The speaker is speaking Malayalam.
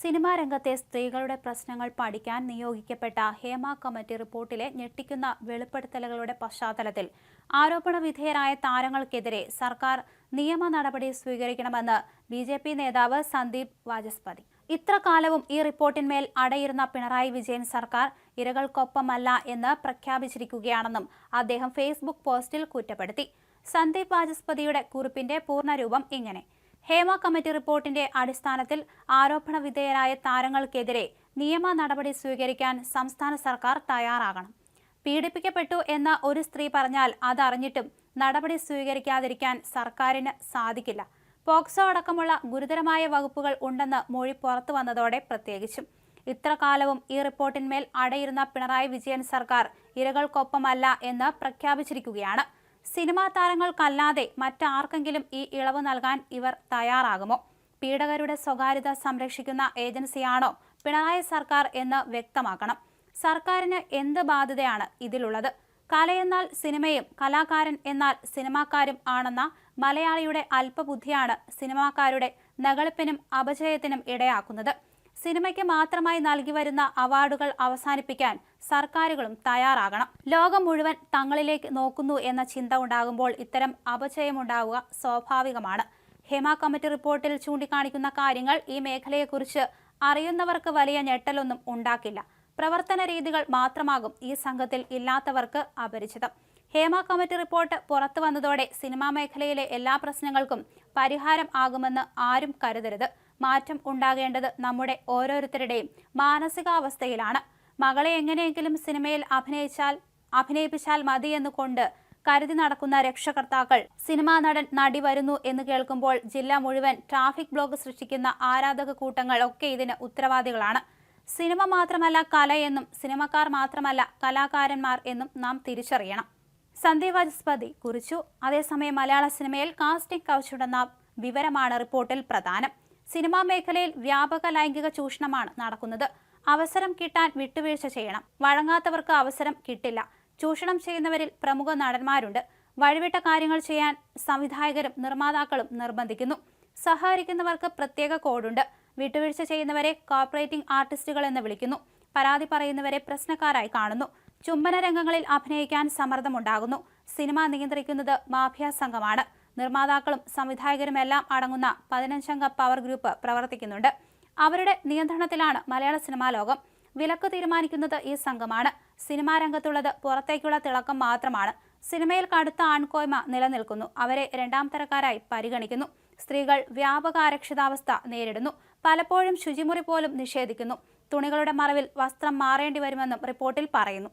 സിനിമാ രംഗത്തെ സ്ത്രീകളുടെ പ്രശ്നങ്ങൾ പഠിക്കാൻ നിയോഗിക്കപ്പെട്ട ഹേമ കമ്മിറ്റി റിപ്പോർട്ടിലെ ഞെട്ടിക്കുന്ന വെളിപ്പെടുത്തലുകളുടെ പശ്ചാത്തലത്തിൽ ആരോപണ വിധേയരായ താരങ്ങൾക്കെതിരെ സർക്കാർ നിയമ നടപടി സ്വീകരിക്കണമെന്ന് ബി ജെ പി നേതാവ് സന്ദീപ് വാചസ്പതി. ഇത്ര കാലവും ഈ റിപ്പോർട്ടിന്മേൽ അടയിരുന്ന പിണറായി വിജയൻ സർക്കാർ ഇരകൾക്കൊപ്പമല്ല എന്ന് പ്രഖ്യാപിച്ചിരിക്കുകയാണെന്നും അദ്ദേഹം ഫേസ്ബുക്ക് പോസ്റ്റിൽ കുറ്റപ്പെടുത്തി. സന്ദീപ് വാചസ്പതിയുടെ കുറിപ്പിന്റെ പൂർണരൂപം ഇങ്ങനെ. ഹേമ കമ്മിറ്റി റിപ്പോർട്ടിന്റെ അടിസ്ഥാനത്തിൽ ആരോപണ വിധേയരായ താരങ്ങൾക്കെതിരെ നിയമ നടപടി സ്വീകരിക്കാൻ സംസ്ഥാന സർക്കാർ തയ്യാറാകണം. പീഡിപ്പിക്കപ്പെട്ടു എന്ന് ഒരു സ്ത്രീ പറഞ്ഞാൽ അതറിഞ്ഞിട്ടും നടപടി സ്വീകരിക്കാതിരിക്കാൻ സർക്കാരിന് സാധിക്കില്ല. പോക്സോ അടക്കമുള്ള ഗുരുതരമായ വകുപ്പുകൾ ഉണ്ടെന്ന് മൊഴി പുറത്തു വന്നതോടെ പ്രത്യേകിച്ചും. ഇത്ര കാലവും ഈ റിപ്പോർട്ടിന്മേൽ അടയിരുന്ന പിണറായി വിജയൻ സർക്കാർ ഇരകൾക്കൊപ്പമല്ല എന്ന് പ്രഖ്യാപിച്ചിരിക്കുകയാണ്. സിനിമാ താരങ്ങൾക്കല്ലാതെ മറ്റാർക്കെങ്കിലും ഈ ഇളവ് നൽകാൻ ഇവർ തയ്യാറാകുമോ? പീഡകരുടെ സ്വകാര്യത സംരക്ഷിക്കുന്ന ഏജൻസിയാണോ പിണറായി സർക്കാർ എന്ന് വ്യക്തമാക്കണം. സർക്കാരിന് എന്ത് ബാധ്യതയാണ് ഇതിലുള്ളത്? കലയെന്നാൽ സിനിമയും കലാകാരൻ എന്നാൽ സിനിമാക്കാരും ആണെന്ന മലയാളിയുടെ അല്പബുദ്ധിയാണ് സിനിമാക്കാരുടെ നകളിപ്പിനും അപജയത്തിനും ഇടയാക്കുന്നത്. സിനിമയ്ക്ക് മാത്രമായി നൽകി വരുന്ന അവാർഡുകൾ അവസാനിപ്പിക്കാൻ സർക്കാരുകളും തയ്യാറാകണം. ലോകം മുഴുവൻ തങ്ങളിലേക്ക് നോക്കുന്നു എന്ന ചിന്ത ഉണ്ടാകുമ്പോൾ ഇത്തരം അപചയമുണ്ടാവുക സ്വാഭാവികമാണ്. ഹേമ കമ്മിറ്റി റിപ്പോർട്ടിൽ ചൂണ്ടിക്കാണിക്കുന്ന കാര്യങ്ങൾ ഈ മേഖലയെക്കുറിച്ച് അറിയുന്നവർക്ക് വലിയ ഞെട്ടലൊന്നും ഉണ്ടാക്കില്ല. പ്രവർത്തന രീതികൾ മാത്രമാകും ഈ സംഘത്തിൽ ഇല്ലാത്തവർക്ക് അപരിചിതം. ഹേമ കമ്മിറ്റി റിപ്പോർട്ട് പുറത്തു വന്നതോടെ സിനിമാ മേഖലയിലെ എല്ലാ പ്രശ്നങ്ങൾക്കും പരിഹാരം ആകുമെന്ന് ആരും കരുതരുത്. മാറ്റം ഉണ്ടാകേണ്ടത് നമ്മുടെ ഓരോരുത്തരുടെയും മാനസികാവസ്ഥയിലാണ്. മകളെ എങ്ങനെയെങ്കിലും സിനിമയിൽ അഭിനയിച്ചാൽ അഭിനയിപ്പിച്ചാൽ മതിയെന്ന് കൊണ്ട് കരുതി നടക്കുന്ന രക്ഷകർത്താക്കൾ സിനിമാ നടൻ നടി വരുന്നു എന്ന് കേൾക്കുമ്പോൾ ജില്ല മുഴുവൻ ട്രാഫിക് ബ്ലോക്ക് സൃഷ്ടിക്കുന്ന ആരാധക കൂട്ടങ്ങൾ ഒക്കെ ഇതിന് ഉത്തരവാദികളാണ്. സിനിമ മാത്രമല്ല കലയെന്നും സിനിമക്കാർ മാത്രമല്ല കലാകാരന്മാർ എന്നും നാം തിരിച്ചറിയണം. സന്ദീപ് വാചസ്പതി കുറിച്ചു. അതേസമയം മലയാള സിനിമയിൽ കാസ്റ്റിംഗ് കവച്ചുണ്ടെന്ന വിവരമാണ് റിപ്പോർട്ടിൽ പ്രധാനം. സിനിമാ മേഖലയിൽ വ്യാപക ലൈംഗിക ചൂഷണമാണ് നടക്കുന്നത്. അവസരം കിട്ടാൻ വിട്ടുവീഴ്ച ചെയ്യണം. വഴങ്ങാത്തവർക്ക് അവസരം കിട്ടില്ല. ചൂഷണം ചെയ്യുന്നവരിൽ പ്രമുഖ നടന്മാരുണ്ട്. വഴിവിട്ട കാര്യങ്ങൾ ചെയ്യാൻ സംവിധായകരും നിർമ്മാതാക്കളും നിർബന്ധിക്കുന്നു. സഹകരിക്കുന്നവർക്ക് പ്രത്യേക കോഡുണ്ട്. വിട്ടുവീഴ്ച ചെയ്യുന്നവരെ കോർപ്പറേറ്റിംഗ് ആർട്ടിസ്റ്റുകൾ എന്ന് വിളിക്കുന്നു. പരാതി പറയുന്നവരെ പ്രശ്നക്കാരായി കാണുന്നു. ചുംബന രംഗങ്ങളിൽ അഭിനയിക്കാൻ സമ്മർദ്ദമുണ്ടാകുന്നു. സിനിമ നിയന്ത്രിക്കുന്നത് മാഫിയ സംഘമാണ്. നിർമ്മാതാക്കളും സംവിധായകരുമെല്ലാം അടങ്ങുന്ന പതിനഞ്ചംഗ പവർ ഗ്രൂപ്പ് പ്രവർത്തിക്കുന്നുണ്ട്. അവരുടെ നിയന്ത്രണത്തിലാണ് മലയാള സിനിമാ ലോകം. വിലക്ക് തീരുമാനിക്കുന്നത് ഈ സംഘമാണ്. സിനിമാ രംഗത്തുള്ളത് പുറത്തേക്കുള്ള തിളക്കം മാത്രമാണ്. സിനിമയിൽ കടുത്ത ആൺകോയ്മ നിലനിൽക്കുന്നു. അവരെ രണ്ടാം തരക്കാരായി പരിഗണിക്കുന്നു. സ്ത്രീകൾ വ്യാപക അരക്ഷിതാവസ്ഥ നേരിടുന്നു. പലപ്പോഴും ശുചിമുറി പോലും നിഷേധിക്കുന്നു. തുണികളുടെ മറവിൽ വസ്ത്രം മാറേണ്ടി വരുമെന്നും റിപ്പോർട്ടിൽ പറയുന്നു.